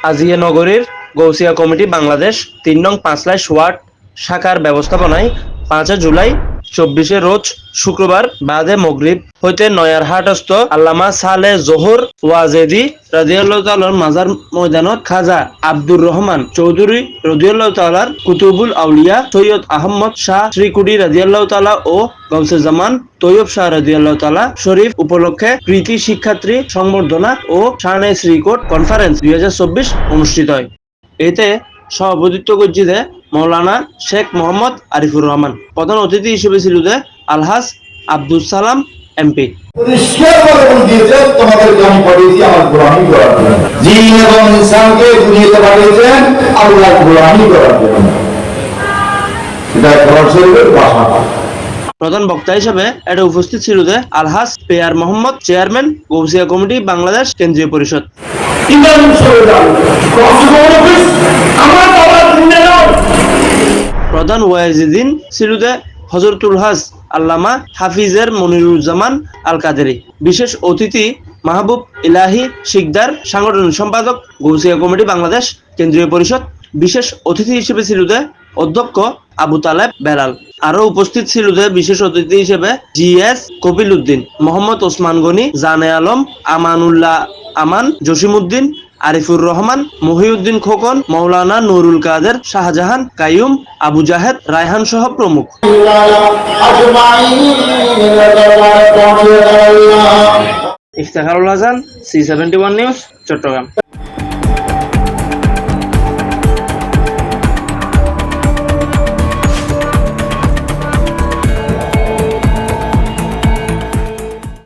আজিয়া নগরীর গৌসিয়া কমিটি বাংলাদেশ তিন নং পাঁচলাইশ ওয়ার্ড শাখার ব্যবস্থাপনায় পাঁচে জুলাই চব্বিশে রোজ শুক্রবার বাদে মগরিব হইতে নয়ারহাটস্থ আল্লামা সালে জোহর ওয়াজেদি রাজিয়াল্লাহ তালার মাজার ময়দানত খাজা আব্দুর রহমান চৌধুরী রদিয়াল্লাহ তালার কুতুবুল আউলিয়া সৈয়দ আহমদ শাহ শ্রীকুটি রাজিয়াল্লাহ তালা ও গৌসে জামান তৈয়ব শাহ রাজিয়াল্লাহ তালা শরীফ উপলক্ষে কৃতি শিক্ষার্থী সংবর্ধনা ও শানে শ্রীকোট কনফারেন্স দুই হাজার চব্বিশ অনুষ্ঠিত হয়। এতে সভাপতিত্ব করছে মৌলানা শেখ মোহাম্মদ আরিফুর রহমান। প্রধান অতিথি হিসেবে ছিল যে আলহাজ আব্দুল সালাম এমপি। প্রধান বক্তা হিসেবে এটা উপস্থিত ছিল যে আলহাজ পেয়ার মোহাম্মদ চেয়ারম্যান গৌসিয়া কমিটি বাংলাদেশ কেন্দ্রীয় পরিষদ। প্রধান ওয়াইজুদ্দিন ছিল যে হজরতুল হাজ আল্লামা হাফিজের মনিরুজ্জামান আল কাদেরি বিশেষ অতিথি মাহবুব ইলাহি শিকদার, সাংগঠনিক সম্পাদক গৌসিয়া কমিটি বাংলাদেশ কেন্দ্রীয় পরিষদ। বিশেষ অতিথি হিসেবে ছিল যে অধ্যক্ষ আবু তালেব বেলাল। আরও উপস্থিত ছিল যে বিশেষ অতিথি হিসেবে জি এস কপিল উদ্দিন, মোহাম্মদ ওসমান গনি, জানে আলম, আমানুল্লাহ আমান, জসিমউদ্দিন আরিফুর রহমান, মহিউদ্দিন খোকন মৌলানা নুরুল কাদের, শাহজাহান, কাইয়ুম, আবু জাহেদ, রায়হান সহ প্রমুখ। Iftekharul Hasan, C seventy one news, Chattogram.